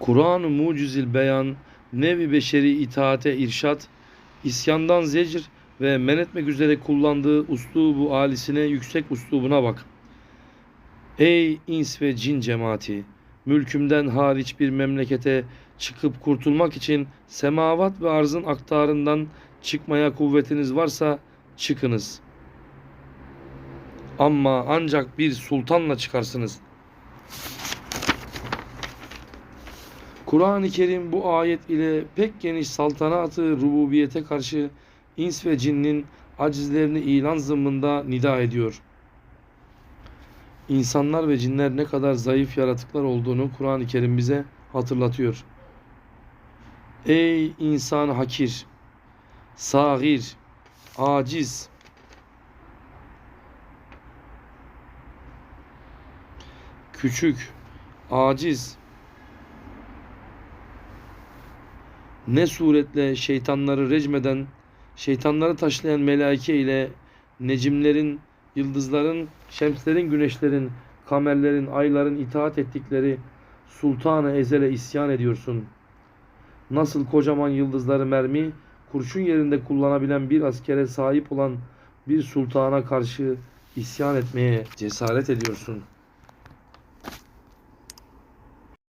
Kur'an-ı mucizil beyan, nevi beşeri itaate irşat, isyandan zecr ve men etmek üzere kullandığı uslubu alisine yüksek uslubuna bak. Ey ins ve cin cemaati! Mülkümden hariç bir memlekete çıkıp kurtulmak için semavat ve arzın aktarından çıkmaya kuvvetiniz varsa çıkınız. Ama ancak bir sultanla çıkarsınız. Kur'an-ı Kerim bu ayet ile pek geniş saltanatı rububiyete karşı ins ve cinnin acizlerini ilan zımmında nida ediyor. İnsanlar ve cinler ne kadar zayıf yaratıklar olduğunu Kur'an-ı Kerim bize hatırlatıyor. Ey insan hakir, sagir, aciz, küçük, aciz, ne suretle şeytanları recmeden, şeytanları taşlayan melaike ile necimlerin, yıldızların, şemslerin, güneşlerin, kamerlerin, ayların itaat ettikleri sultanı ezele isyan ediyorsun. Nasıl kocaman yıldızları mermi, kurşun yerinde kullanabilen bir askere sahip olan bir sultana karşı isyan etmeye cesaret ediyorsun.''